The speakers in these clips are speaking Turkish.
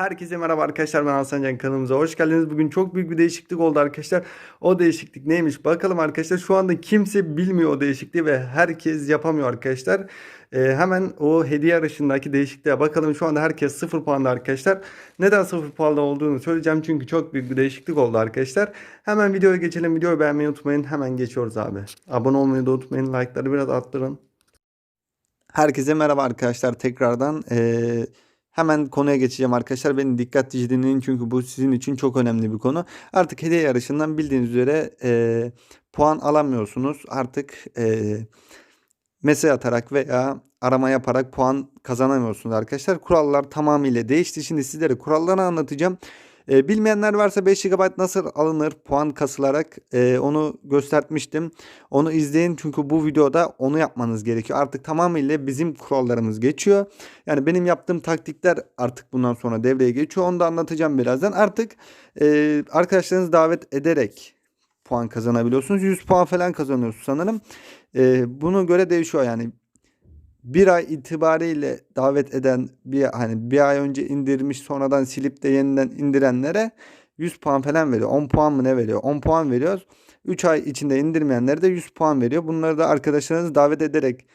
Herkese merhaba arkadaşlar ben Hasan Can kanalımıza hoş geldiniz. Bugün çok büyük bir değişiklik oldu arkadaşlar. O değişiklik neymiş bakalım arkadaşlar. Şu anda kimse bilmiyor o değişikliği ve herkes yapamıyor arkadaşlar. Ee, hemen o hediye arayışındaki değişikliğe bakalım. Şu anda herkes 0 puanda arkadaşlar. Neden 0 puanda olduğunu söyleyeceğim. Çünkü çok büyük bir değişiklik oldu arkadaşlar. Hemen videoya geçelim. Videoyu beğenmeyi unutmayın. Hemen geçiyoruz abi. Abone olmayı da unutmayın. Like'ları biraz arttırın. Herkese merhaba arkadaşlar tekrardan. Ee, hemen konuya geçeceğim arkadaşlar. Beni dikkatlice dinleyin çünkü bu sizin için çok önemli bir konu. Artık hediye yarışından bildiğiniz üzere e, puan alamıyorsunuz. Artık e, mesaj atarak veya arama yaparak puan kazanamıyorsunuz arkadaşlar. Kurallar tamamıyla değişti. Şimdi sizlere kuralları anlatacağım. E, bilmeyenler varsa 5 GB nasıl alınır puan kasılarak e, onu göstermiştim. Onu izleyin çünkü bu videoda onu yapmanız gerekiyor. Artık tamamıyla bizim kurallarımız geçiyor. Yani benim yaptığım taktikler artık bundan sonra devreye geçiyor. Onu da anlatacağım birazdan. Artık e, arkadaşlarınızı davet ederek puan kazanabiliyorsunuz. 100 puan falan kazanıyorsunuz sanırım. E, bunu göre değişiyor yani bir ay itibariyle davet eden bir hani bir ay önce indirmiş sonradan silip de yeniden indirenlere 100 puan falan veriyor. 10 puan mı ne veriyor? 10 puan veriyoruz. 3 ay içinde indirmeyenlere de 100 puan veriyor. Bunları da arkadaşlarınızı davet ederek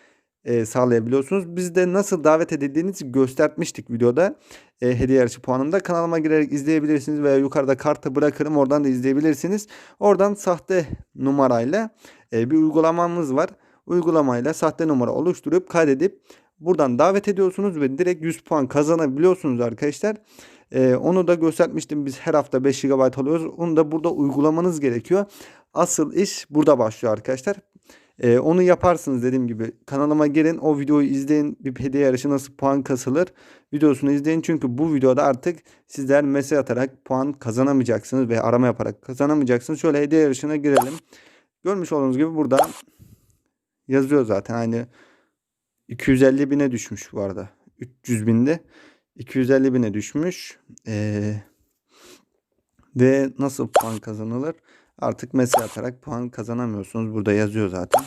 e, sağlayabiliyorsunuz. Biz de nasıl davet edildiğinizi göstermiştik videoda. E, hediye yarışı puanında. Kanalıma girerek izleyebilirsiniz veya yukarıda kartı bırakırım. Oradan da izleyebilirsiniz. Oradan sahte numarayla e, bir uygulamamız var uygulamayla sahte numara oluşturup kaydedip buradan davet ediyorsunuz ve direkt 100 puan kazanabiliyorsunuz arkadaşlar. Ee, onu da göstermiştim. Biz her hafta 5 GB alıyoruz. Onu da burada uygulamanız gerekiyor. Asıl iş burada başlıyor arkadaşlar. Ee, onu yaparsınız dediğim gibi. Kanalıma gelin o videoyu izleyin. Bir hediye yarışı nasıl puan kasılır videosunu izleyin. Çünkü bu videoda artık sizler mesaj atarak puan kazanamayacaksınız ve arama yaparak kazanamayacaksınız. Şöyle hediye yarışına girelim. Görmüş olduğunuz gibi burada yazıyor zaten. Hani 250 bine düşmüş bu arada. 300 binde 250 bine düşmüş. Ee, ve nasıl puan kazanılır? Artık mesaj atarak puan kazanamıyorsunuz. Burada yazıyor zaten.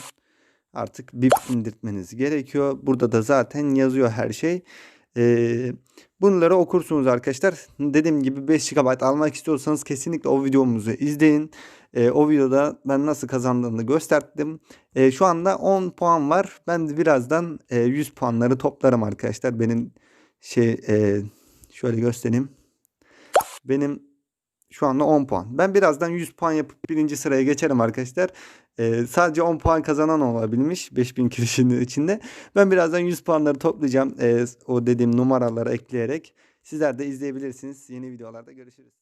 Artık BIP indirtmeniz gerekiyor. Burada da zaten yazıyor her şey. Ee, bunları okursunuz arkadaşlar. Dediğim gibi 5 GB almak istiyorsanız kesinlikle o videomuzu izleyin. Ee, o videoda ben nasıl kazandığını gösterdim. Ee, şu anda 10 puan var. Ben birazdan e, 100 puanları toplarım arkadaşlar. Benim şey e, şöyle göstereyim. Benim şu anda 10 puan. Ben birazdan 100 puan yapıp birinci sıraya geçerim arkadaşlar. Ee, sadece 10 puan kazanan olabilmiş 5000 kişinin içinde. Ben birazdan 100 puanları toplayacağım. Ee, o dediğim numaraları ekleyerek. Sizler de izleyebilirsiniz. Yeni videolarda görüşürüz.